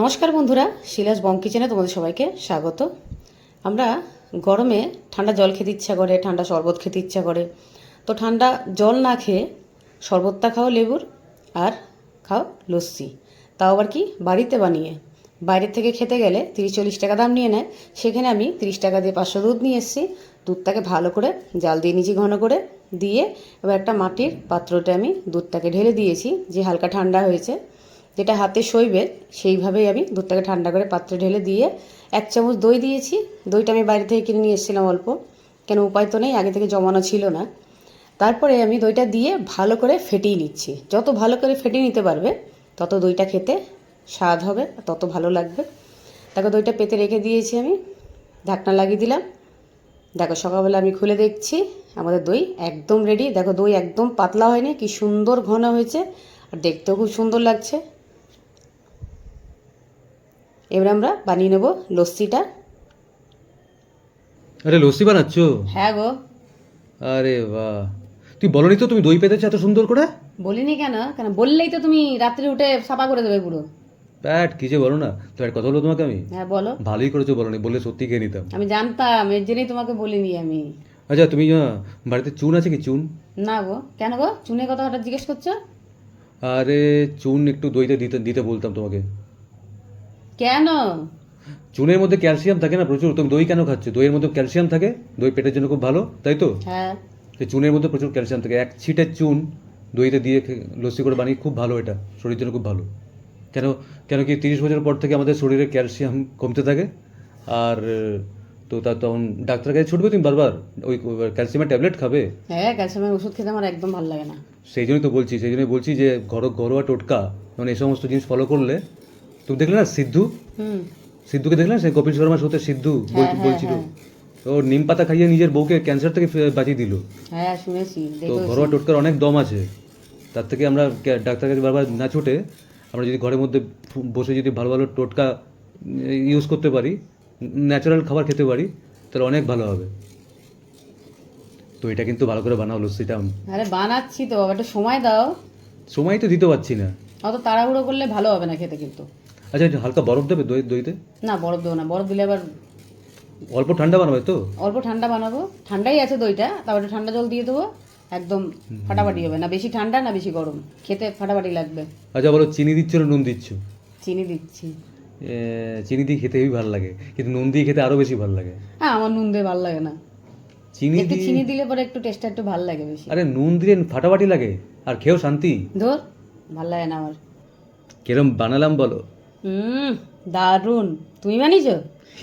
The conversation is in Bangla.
নমস্কার বন্ধুরা, শিলাস বং কিচেনে তোমাদের সবাইকে স্বাগত। আমরা গরমে ঠান্ডা জল খেতে ইচ্ছা করে, ঠান্ডা শরবত খেতে ইচ্ছা করে। তো ঠান্ডা জল না খেয়ে শরবতটা খাও লেবুর আর খাও লস্যি। তাও আবার কি বাড়িতে বানিয়ে। বাইরের থেকে খেতে গেলে তিরিশ চল্লিশ টাকা দাম নিয়ে নেয়। সেখানে আমি তিরিশ টাকা দিয়ে পাঁচশো দুধ নিয়ে এসেছি। দুধটাকে ভালো করে জাল দিয়ে নিয়েছি ঘন করে দিয়ে এবার একটা মাটির পাত্রটা আমি দুধটাকে ঢেলে দিয়েছি, যে হালকা ঠান্ডা হয়েছে। যেটা হাতে সইবে, সেইভাবেই আমি দুধটাকে ঠান্ডা করে পাত্রে ঢেলে দিয়ে এক চামচ দই দিয়েছি। দইটা আমি বাইরে থেকে কিনে নিয়ে এসেছিলাম অল্প। কেন উপায় তো নেই, আগে থেকে জমানো ছিল না। তারপরে আমি দইটা দিয়ে ভালো করে ফেটিয়ে নিচ্ছি। যত ভালো করে ফেটিয়ে নিতে পারবে, তত দইটা খেতে স্বাদ হবে তত ভালো লাগবে। তারপর দইটা পেতে রেখে দিয়েছি আমি। ঢাকনা লাগিয়ে দিলাম। দেখো, সকালবেলা আমি খুলে দেখছি, আমাদের দই একদম রেডি দেখো, দই একদম পাতলা হয়নি, কি সুন্দর ঘন হয়েছে, আর দেখতেও খুব সুন্দর লাগছে। এবার আমরা বানিয়ে নেব লস্যিটা। আরে লস্যি বানাচ্ছ? হ্যাঁ গো। আরে বাহ। তুই বলনি তো তুমি দই পেতেছো এত সুন্দর করে? বলিনি কেন? কেন বললেই তো তুমি রাত্রে উঠে সাফা করে দেবে পুরো। ব্যাট কি যে বলো না। তো একটা কথা বলো তোমাকে আমি? হ্যাঁ বলো। ভালোই করেছ বলনি বললে সত্যি খেয়ে নিতাম। আমি জানতাম এর জন্যই তোমাকে বলিনি আমি। আচ্ছা তুমি বাড়িতে চুন আছে কি চুন? না গো। কেন গো? চুনের কথা হঠাৎ জিজ্ঞেস করছ? আরে চুন একটু দইতে দিতে দিতে বলতাম তোমাকে। কেন? চুনের মধ্যে ক্যালসিয়াম থাকে না প্রচুর তুমি দই কেন খাচ্ছ? দইয়ের মধ্যে ক্যালসিয়াম থাকে দই পেটের জন্য খুব ভালো তাই তো? হ্যাঁ। চুনের মধ্যে প্রচুর ক্যালসিয়াম থাকে এক ছিটের চুন দইতে দিয়ে লস্যি করে বানিয়ে খুব ভালো এটা শরীরের জন্য খুব ভালো। কেন কেন কি তিরিশ বছর পর থেকে আমাদের শরীরে ক্যালসিয়াম কমতে থাকে? আর তো তা তখন ডাক্তার কাছে ছুটবে তুমি বারবার ওই ক্যালসিয়ামের ট্যাবলেট খাবে? হ্যাঁ ক্যালসিয়ামের ওষুধ খেতে আমার একদম ভালো লাগে না। সেই জন্যই তো বলছি সেই জন্যই বলছি যে ঘর ঘরোয়া টোটকা মানে এই সমস্ত জিনিস ফলো করলে তুমি দেখলে না সিদ্ধু? সিদ্ধুকে দেখলে না সে কপিল শর্মার সাথে সিদ্ধু হ্যাঁ, হ্যাঁ, বলছিল? হ্যাঁ। ও নিম পাতা খাইয়ে নিজের বউকে ক্যান্সার থেকে বাঁচিয়ে দিল। হ্যাঁ শুনেছি তো ঘরোয়া টোটকার অনেক দম আছে। তার থেকে আমরা ডাক্তার কাছে বারবার না ছুটে আমরা যদি ঘরের মধ্যে বসে যদি ভালো ভালো টোটকা ইউজ করতে পারি ন্যাচারাল খাবার খেতে পারি তাহলে অনেক ভালো হবে। তো এটা কিন্তু ভালো করে বানাও লস্যিটা। আরে বানাচ্ছি তো একটু সময় দাও। সময় তো দিতে পারছি না। অত তাড়াহুড়ো করলে ভালো হবে না খেতে কিন্তু। আচ্ছা একটু হালকা বরফ দেবে দই দইতে? না বরফ দেবো না। বরফ দিলে আবার অল্প ঠান্ডা বানাবে তো? অল্প ঠান্ডা বানাবো। ঠান্ডাই আছে দইটা তারপরে ঠান্ডা জল দিয়ে দেবো। একদম ফাটাফাটি হবে না। বেশি ঠান্ডা না বেশি গরম। খেতে ফাটাফাটি লাগবে। আচ্ছা বলো চিনি দিচ্ছ না নুন দিচ্ছ? চিনি দিচ্ছি। চিনি দিয়ে খেতে হেবি ভালো লাগে। কিন্তু নুন দিয়ে খেতে আরও বেশি ভালো লাগে। হ্যাঁ আমার নুন দিয়ে ভালো লাগে না। চিনি একটু দিয়ে চিনি দিলে পরে একটু টেস্টটা একটু ভালো লাগে বেশি। আরে নুন দিলে ফাটাফাটি লাগে। আর খেয়েও শান্তি। ধর ভালো লাগে না আমার। কিরম বানালাম বলো। হুম দারুণ। তুমি বানিয়েছো?